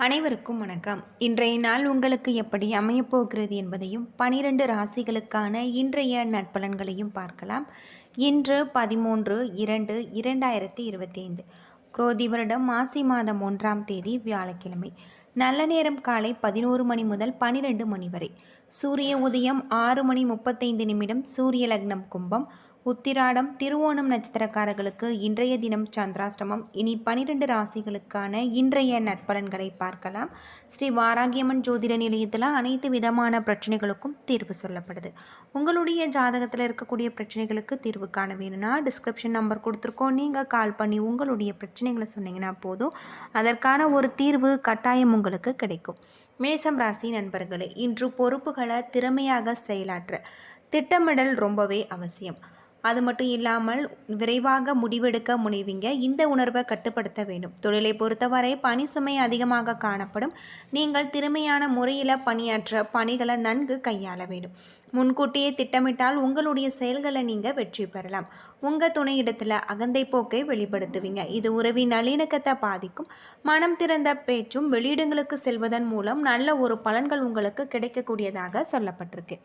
அனைவருக்கும் வணக்கம். இன்றைய நாள் உங்களுக்கு எப்படி அமையப் போகிறது என்பதையும் பனிரெண்டு ராசிகளுக்கான இன்றைய நட்பலன்களையும் பார்க்கலாம். இன்று பதிமூன்று இரண்டு இரண்டாயிரத்தி இருபத்தி ஐந்து குரோதி வருடம் மாசி மாதம் ஒன்றாம் தேதி வியாழக்கிழமை. நல்ல நேரம் காலை பதினோரு மணி முதல் பனிரெண்டு மணி வரை. சூரிய உதயம் ஆறு மணி முப்பத்தைந்து நிமிடம் சூரிய லக்னம் கும்பம். உத்திராடம் திருவோணம் நட்சத்திரக்காரர்களுக்கு இன்றைய தினம் சந்திராஷ்டமம். இனி பனிரெண்டு ராசிகளுக்கான இன்றைய நட்பலன்களை பார்க்கலாம். ஸ்ரீ வாராகியம்மன் ஜோதிட நிலையத்தில் அனைத்து விதமான பிரச்சனைகளுக்கும் தீர்வு சொல்லப்படுது. உங்களுடைய ஜாதகத்தில் இருக்கக்கூடிய பிரச்சனைகளுக்கு தீர்வு காண வேணும்னா டிஸ்கிரிப்ஷன் நம்பர் கொடுத்துருக்கோம். நீங்கள் கால் பண்ணி உங்களுடைய பிரச்சனைகளை சொன்னீங்கன்னா போதும். அதற்கான ஒரு தீர்வு கட்டாயம் உங்களுக்கு கிடைக்கும். மேசம் ராசி நண்பர்களே இன்று பொறுப்புகளை திறமையாக செயலாற்ற திட்டமிடல் ரொம்பவே அவசியம். அது மட்டும் இல்லாமல் விரைவாக முடிவெடுக்க முனைவீங்க. இந்த உணர்வை கட்டுப்படுத்த வேண்டும். தொழிலை பொறுத்தவரை பணி சுமை அதிகமாக காணப்படும். நீங்கள் திறமையான முறையில் பணியாற்ற பணிகளை நன்கு கையாள வேண்டும். முன்கூட்டியே திட்டமிட்டால் உங்களுடைய செயல்களை நீங்கள் வெற்றி பெறலாம். உங்கள் துணையிடத்தில் அகந்தை போக்கை வெளிப்படுத்துவீங்க. இது உறவின் நல்லிணக்கத்தை பாதிக்கும். மனம் திறந்த பேச்சும் வெளியிடங்களுக்கு செல்வதன் மூலம் நல்ல ஒரு பலன்கள் உங்களுக்கு கிடைக்கக்கூடியதாக சொல்லப்பட்டிருக்கு.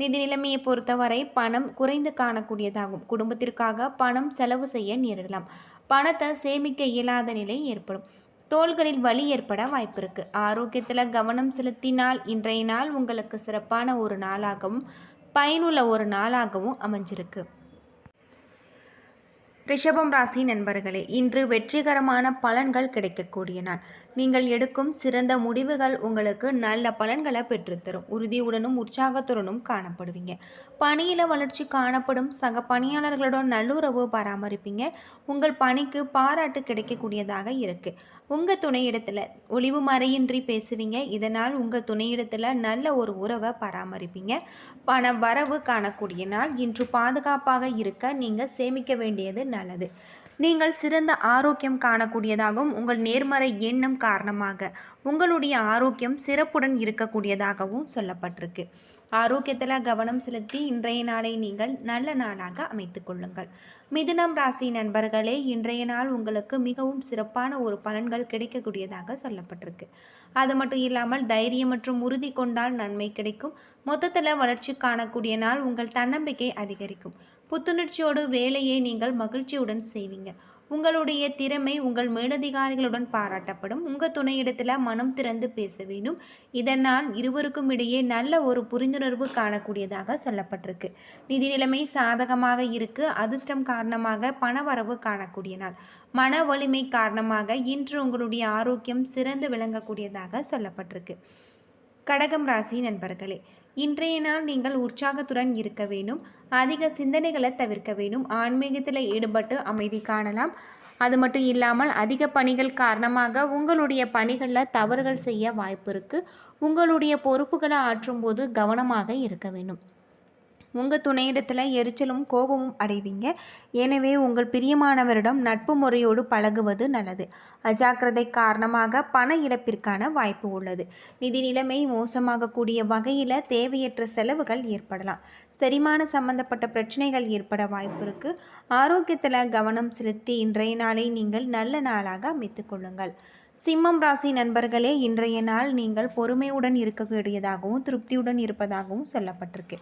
நிதி நிலைமையை பொறுத்தவரை பணம் குறைந்து காணக்கூடியதாகும். குடும்பத்திற்காக பணம் செலவு செய்ய நேரிடலாம். பணத்தை சேமிக்க இயலாத நிலை ஏற்படும். தோள்களில் வலி ஏற்பட வாய்ப்பிருக்கு ஆரோக்கியத்தில் கவனம் செலுத்தினால் இன்றைய நாள் உங்களுக்கு சிறப்பான ஒரு நாளாகவும் பயனுள்ள ஒரு நாளாகவும் அமைஞ்சிருக்கு. ரிஷபம் ராசி நண்பர்களே இன்று வெற்றிகரமான பலன்கள் கிடைக்கக்கூடிய நாள். நீங்கள் எடுக்கும் சிறந்த முடிவுகள் உங்களுக்கு நல்ல பலன்களை பெற்றுத்தரும். உறுதியுடனும் உற்சாகத்துடனும் காணப்படுவீங்க. பணியில் வளர்ச்சி காணப்படும். சக பணியாளர்களுடன் நல்லுறவு பராமரிப்பீங்க. உங்கள் பணிக்கு பாராட்டு கிடைக்கக்கூடியதாக இருக்கு. உங்கள் துணையிடத்தில் ஒளிவு மறையின்றி பேசுவீங்க. இதனால் உங்கள் துணையிடத்தில் நல்ல ஒரு உறவை பராமரிப்பீங்க. பண வரவு காணக்கூடிய நாள் இன்று பாதுகாப்பாக இருக்க நீங்கள் சேமிக்க வேண்டியது நல்லது. நீங்கள் சிறந்த ஆரோக்கியம் காணக்கூடியதாகவும் உங்கள் நேர்மறை எண்ணம் காரணமாக உங்களுடைய ஆரோக்கியம் சிறப்புடன் இருக்கக்கூடியதாகவும் சொல்லப்பட்டிருக்கு. ஆரோக்கியத்தில் கவனம் செலுத்தி இன்றைய நாளை நீங்கள் நல்ல நாளாக அமைத்து கொள்ளுங்கள். மிதுனம் ராசி நண்பர்களே இன்றைய நாள் உங்களுக்கு மிகவும் சிறப்பான ஒரு பலன்கள் கிடைக்கக்கூடியதாக சொல்லப்பட்டிருக்கு. அது மட்டும் இல்லாமல் தைரியம் மற்றும் உறுதி கொண்டால் நன்மை கிடைக்கும். மொத்தத்தில் வளர்ச்சி காணக்கூடிய நாள் உங்கள் தன்னம்பிக்கை அதிகரிக்கும். புத்துணர்ச்சியோடு வேலையை நீங்கள் மகிழ்ச்சியுடன் செய்வீங்க. உங்களுடைய திறமை உங்கள் மேலதிகாரிகளுடன் பாராட்டப்படும். உங்கள் துணையிடத்தில் மனம் திறந்து பேச வேண்டும். இதனால் இருவருக்கும் இடையே நல்ல ஒரு புரிந்துணர்வு காணக்கூடியதாக சொல்லப்பட்டிருக்கு. நிதி நிலைமை சாதகமாக இருக்கு. அதிர்ஷ்டம் காரணமாக பணவரவு காணக்கூடிய நாள். மன வலிமை காரணமாக இன்று உங்களுடைய ஆரோக்கியம் சிறந்து விளங்கக்கூடியதாக சொல்லப்பட்டிருக்கு. கடகம் ராசி நண்பர்களே இன்றைய நாள் நீங்கள் உற்சாகத்துடன் இருக்க வேண்டும். அதிக சிந்தனைகளை தவிர்க்க வேண்டும். ஆன்மீகத்தில் ஈடுபட்டு அமைதி காணலாம். அது மட்டும் இல்லாமல் அதிக பணிகள் காரணமாக உங்களுடைய பணிகளில் தவறுகள் செய்ய வாய்ப்பு இருக்குது உங்களுடைய பொறுப்புகளை ஆற்றும்போது கவனமாக இருக்க வேண்டும். உங்கள் துணையிடத்தில் எரிச்சலும் கோபமும் அடைவீங்க. எனவே உங்கள் பிரியமானவரிடம் நட்பு முறையோடு பழகுவது நல்லது. அஜாக்கிரதை காரணமாக பண இழப்பிற்கான வாய்ப்பு உள்ளது. நிதி நிலைமை மோசமாகக்கூடிய வகையில் தேவையற்ற செலவுகள் ஏற்படலாம். செரிமான சம்பந்தப்பட்ட பிரச்சனைகள் ஏற்பட வாய்ப்பு இருக்குது ஆரோக்கியத்தில் கவனம் செலுத்தி இன்றைய நாளை நீங்கள் நல்ல நாளாக அமைத்துக் கொள்ளுங்கள். சிம்மம் ராசி நண்பர்களே இன்றைய நாள் நீங்கள் பொறுமையுடன் இருக்கக்கூடியதாகவும் திருப்தியுடன் இருப்பதாகவும் சொல்லப்பட்டிருக்கு.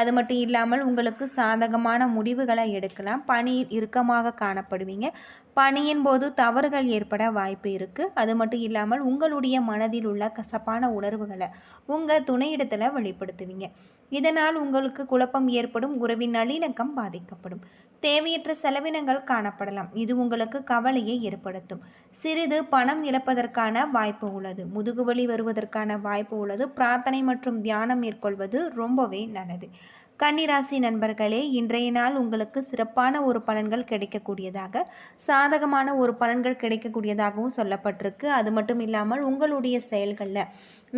அது மட்டும் இல்லாமல் உங்களுக்கு சாதகமான முடிவுகளை எடுக்கலாம். பணியில் இறுக்கமாக காணப்படுவீங்க. பணியின் போது தவறுகள் ஏற்பட வாய்ப்பு இருக்குது அது மட்டும் இல்லாமல் உங்களுடைய மனதில் உள்ள கசப்பான உணர்வுகளை உங்கள் துணையிடத்தில் வெளிப்படுத்துவீங்க. இதனால் உங்களுக்கு குழப்பம் ஏற்படும் உறவின் நல்லிணக்கம் பாதிக்கப்படும். தேவையற்ற செலவினங்கள் காணப்படலாம். இது உங்களுக்கு கவலையை ஏற்படுத்தும். சிறிது பணம் இழப்பதற்கான வாய்ப்பு உள்ளது. முதுகுவலி வருவதற்கான வாய்ப்பு உள்ளது. பிரார்த்தனை மற்றும் தியானம் மேற்கொள்வது ரொம்பவே நல்லது. கன்னிராசி நண்பர்களே இன்றைய நாள் உங்களுக்கு சிறப்பான ஒரு பலன்கள் கிடைக்கக்கூடியதாக சாதகமான ஒரு பலன்கள் கிடைக்கக்கூடியதாகவும் சொல்லப்பட்டிருக்கு. அது மட்டும் இல்லாமல் உங்களுடைய செயல்களில்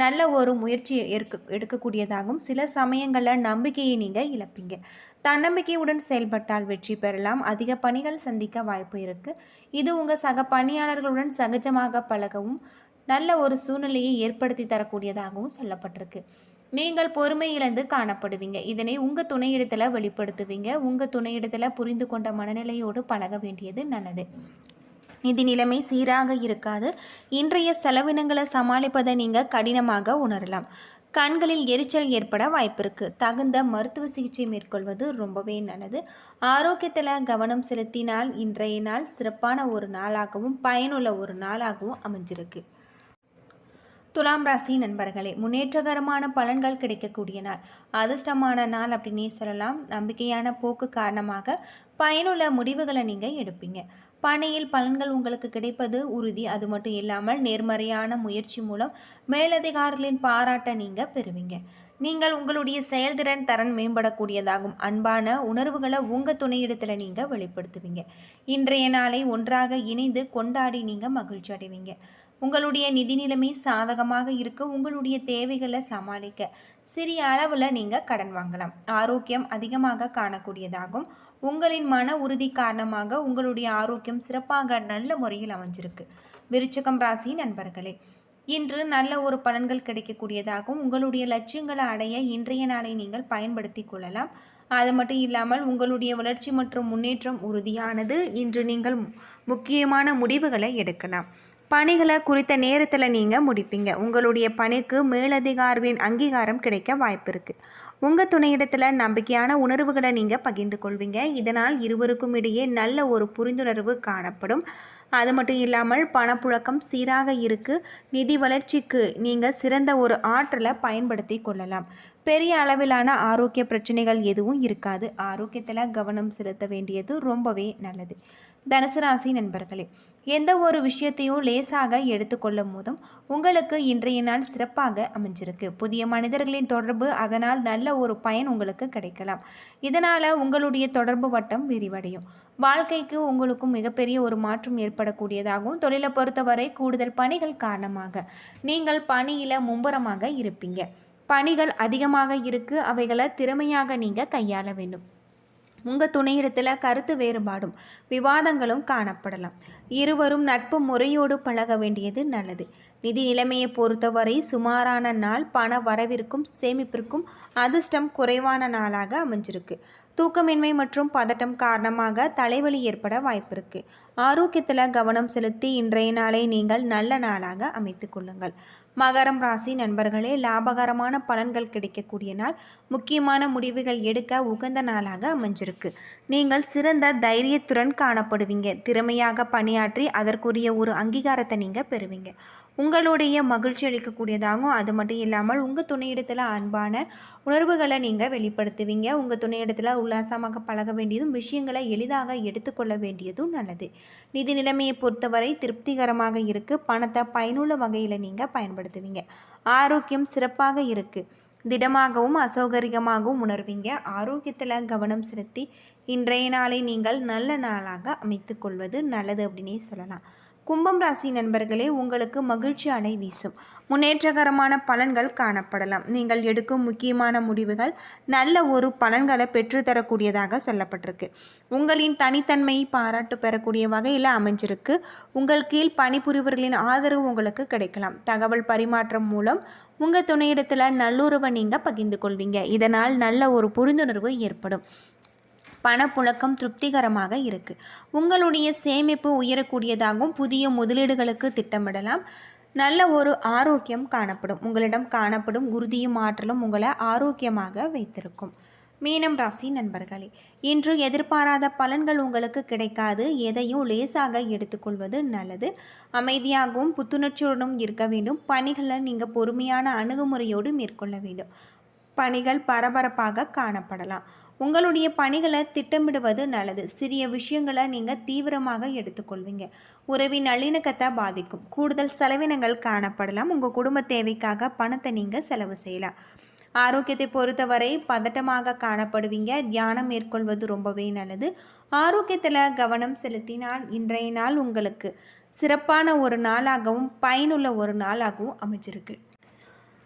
நல்ல ஒரு முயற்சி எடுக்க எடுக்கக்கூடியதாகவும் சில சமயங்களில் நம்பிக்கையை நீங்கள் இழப்பீங்க. தன்னம்பிக்கையுடன் செயல்பட்டால் வெற்றி பெறலாம். அதிக பணிகள் சந்திக்க வாய்ப்பு இருக்குது இது உங்கள் சக பணியாளர்களுடன் சகஜமாக பழகவும் நல்ல ஒரு சூழ்நிலையை ஏற்படுத்தி தரக்கூடியதாகவும் சொல்லப்பட்டிருக்கு. நீங்கள் பொறுமை இழந்து காணப்படுவீங்க. இதனை உங்கள் துணையிடத்தில் வெளிப்படுத்துவீங்க. உங்கள் துணையிடத்தில் புரிந்து கொண்ட மனநிலையோடு பழக வேண்டியது நல்லது. நிதி நிலைமை சீராக இருக்காது. இன்றைய செலவினங்களை சமாளிப்பதை நீங்கள் கடினமாக உணரலாம். கண்களில் எரிச்சல் ஏற்பட வாய்ப்பிருக்கு தகுந்த மருத்துவ சிகிச்சை மேற்கொள்வது ரொம்பவே நல்லது. ஆரோக்கியத்தில் கவனம் செலுத்தினால் இன்றைய நாள் சிறப்பான ஒரு நாளாகவும் பயனுள்ள ஒரு நாளாகவும் அமைஞ்சிருக்கு. துலாம் ராசி நண்பர்களே முன்னேற்றகரமான பலன்கள் கிடைக்கக்கூடிய நாள் அதிர்ஷ்டமான நாள் அப்படின்னே சொல்லலாம். நம்பிக்கையான போக்கு காரணமாக பயனுள்ள முடிவுகளை நீங்கள் எடுப்பீங்க. பணியில் பலன்கள் உங்களுக்கு கிடைப்பது உறுதி. அது மட்டும் இல்லாமல் நேர்மறையான முயற்சி மூலம் மேலதிகாரிகளின் பாராட்டை நீங்கள் பெறுவீங்க. நீங்கள் உங்களுடைய செயல்திறன் தரன் மேம்படக்கூடியதாகும். அன்பான உணர்வுகளை உங்கள் துணையிடத்தில் நீங்கள் வெளிப்படுத்துவீங்க. இன்றைய நாளை ஒன்றாக இணைந்து கொண்டாடி நீங்கள் மகிழ்ச்சி அடைவீங்க. உங்களுடைய நிதி நிலைமை சாதகமாக இருக்க உங்களுடைய தேவைகளை சமாளிக்க சிறிய அளவில் நீங்கள் கடன் வாங்கலாம். ஆரோக்கியம் அதிகமாக காணக்கூடியதாகும். உங்களின் மன உறுதி காரணமாக உங்களுடைய ஆரோக்கியம் சிறப்பாக நல்ல முறையில் அமைஞ்சிருக்கு. விருச்சகம் ராசி நண்பர்களே இன்று நல்ல ஒரு பலன்கள் கிடைக்கக்கூடியதாகவும் உங்களுடைய லட்சியங்களை அடைய இன்றைய நாளை நீங்கள் பயன்படுத்தி கொள்ளலாம். அது மட்டும் இல்லாமல் உங்களுடைய வளர்ச்சி மற்றும் முன்னேற்றம் உறுதியானது. இன்று நீங்கள் முக்கியமான முடிவுகளை எடுக்கலாம். பணிகளை குறித்த நேரத்தில் நீங்கள் முடிப்பீங்க. உங்களுடைய பணிக்கு மேலதிகாரிகளின் அங்கீகாரம் கிடைக்க வாய்ப்பு இருக்குது உங்கள் துணையிடத்தில் நம்பிக்கையான உணர்வுகளை நீங்கள் பகிர்ந்து கொள்வீங்க. இதனால் இருவருக்கும் இடையே நல்ல ஒரு புரிந்துணர்வு காணப்படும். அது மட்டும் இல்லாமல் பணப்புழக்கம் சீராக இருக்குது நிதி வளர்ச்சிக்கு நீங்கள் சிறந்த ஒரு ஆற்றலை பயன்படுத்தி கொள்ளலாம். பெரிய அளவிலான ஆரோக்கிய பிரச்சனைகள் எதுவும் இருக்காது. ஆரோக்கியத்தில் கவனம் செலுத்த வேண்டியது ரொம்பவே நல்லது. தனுசு ராசி நண்பர்களே எந்த ஒரு விஷயத்தையும் லேசாக எடுத்துக்கொள்ளும் போதும் உங்களுக்கு இன்றைய நாள் சிறப்பாக அமைஞ்சிருக்கு. புதிய மனிதர்களின் தொடர்பு அதனால் நல்ல ஒரு பயன் உங்களுக்கு கிடைக்கலாம். இதனால் உங்களுடைய தொடர்பு வட்டம் விரிவடையும். வாழ்க்கைக்கு உங்களுக்கும் மிகப்பெரிய ஒரு மாற்றம் ஏற்படக்கூடியதாகவும் தொழிலை பொறுத்தவரை கூடுதல் பணிகள் காரணமாக நீங்கள் பணியில் மும்புறமாக இருப்பீங்க. பணிகள் அதிகமாக இருக்கு அவைகளை திறமையாக நீங்கள் கையாள வேண்டும். உங்கள் துணையிடத்தில் கருத்து வேறுபாடும் விவாதங்களும் காணப்படலாம். இருவரும் நட்பு முறையோடு பழக வேண்டியது நல்லது. நிதி நிலைமையை பொறுத்தவரை சுமாரான நாள் பண வரவிற்கும் சேமிப்பிற்கும் அதிர்ஷ்டம் குறைவான நாளாக அமைஞ்சிருக்கு. தூக்கமின்மை மற்றும் பதட்டம் காரணமாக தலைவலி ஏற்பட வாய்ப்பிருக்கு. ஆரோக்கியத்தில் கவனம் செலுத்தி இன்றைய நாளை நீங்கள் நல்ல நாளாக அமைத்து கொள்ளுங்கள். மகரம் ராசி நண்பர்களே லாபகரமான பலன்கள் கிடைக்கக்கூடிய நாள். முக்கியமான முடிவுகள் எடுக்க உகந்த நாளாக அமைஞ்சிருக்கு. நீங்கள் சிறந்த தைரியத்துடன் காணப்படுவீங்க. திறமையாக பணியாற்றி அதற்குரிய ஒரு அங்கீகாரத்தை நீங்கள் பெறுவீங்க. உங்களுடைய மகிழ்ச்சி அளிக்கக்கூடியதாகவும் அது மட்டும் இல்லாமல் உங்கள் துணையிடத்தில் அன்பான உணர்வுகளை நீங்கள் வெளிப்படுத்துவீங்க. உங்கள் துணையிடத்தில் உல்லாசமாக பழக வேண்டியதும் விஷயங்களை எளிதாக எடுத்துக்கொள்ள வேண்டியதும் நல்லது. நிதி நிலைமையை பொறுத்தவரை திருப்திகரமாக இருக்குது பணத்தை பயனுள்ள வகையில் நீங்கள் பயன்படுத்துவீங்க. ஆரோக்கியம் சிறப்பாக இருக்குது திடமாகவும் அசௌகரியமாகவும் உணர்வீங்க. ஆரோக்கியத்தில் கவனம் செலுத்தி இன்றைய நாளை நீங்கள் நல்ல நாளாக அமைத்து கொள்வது நல்லது அப்படின்னே சொல்லலாம். கும்பம் ராசி நண்பர்களே உங்களுக்கு மகிழ்ச்சி அலை வீசும். முன்னேற்றகரமான பலன்கள் காணப்படலாம். நீங்கள் எடுக்கும் முக்கியமான முடிவுகள் நல்ல ஒரு பலன்களை பெற்றுத்தரக்கூடியதாக சொல்லப்பட்டிருக்கு. உங்களின் தனித்தன்மையை பாராட்டு பெறக்கூடிய வகையில் அமைஞ்சிருக்கு. உங்கள் கீழ் பணிபுரிவர்களின் ஆதரவு உங்களுக்கு கிடைக்கலாம். தகவல் பரிமாற்றம் மூலம் உங்கள் துணையிடத்தில் நல்லுறவை நீங்கள் பகிர்ந்து கொள்வீங்க. இதனால் நல்ல ஒரு புரிந்துணர்வு ஏற்படும். பணப்புழக்கம் திருப்திகரமாக இருக்குது உங்களுடைய சேமிப்பு உயரக்கூடியதாகவும் புதிய முதலீடுகளுக்கு திட்டமிடலாம். நல்ல ஒரு ஆரோக்கியம் காணப்படும். உங்களிடம் காணப்படும் உறுதியும் ஆற்றலும் உங்களை ஆரோக்கியமாக வைத்திருக்கும். மீனம் ராசி நண்பர்களே இன்று எதிர்பாராத பலன்கள் உங்களுக்கு கிடைக்காது. எதையும் லேசாக எடுத்துக்கொள்வது நல்லது. அமைதியாகவும் புத்துணர்ச்சியுடனும் இருக்க வேண்டும். பணிகளை நீங்கள் பொறுமையான அணுகுமுறையோடு மேற்கொள்ள வேண்டும். பணிகள் பரபரப்பாக காணப்படலாம். உங்களுடைய பணிகளை திட்டமிடுவது நல்லது. சிறிய விஷயங்களை நீங்கள் தீவிரமாக எடுத்துக்கொள்வீங்க. உறவின் நல்லிணக்கத்தை பாதிக்கும். கூடுதல் செலவினங்கள் காணப்படலாம். உங்கள் குடும்ப தேவைக்காக பணத்தை நீங்கள் செலவு செய்யலாம். ஆரோக்கியத்தை பொறுத்தவரை பதட்டமாக காணப்படுவீங்க. தியானம் மேற்கொள்வது ரொம்பவே நல்லது. ஆரோக்கியத்தில் கவனம் செலுத்தினால் இன்றைய நாள் உங்களுக்கு சிறப்பான ஒரு நாளாகவும் பயனுள்ள ஒரு நாளாகவும் அமைஞ்சிருக்கு.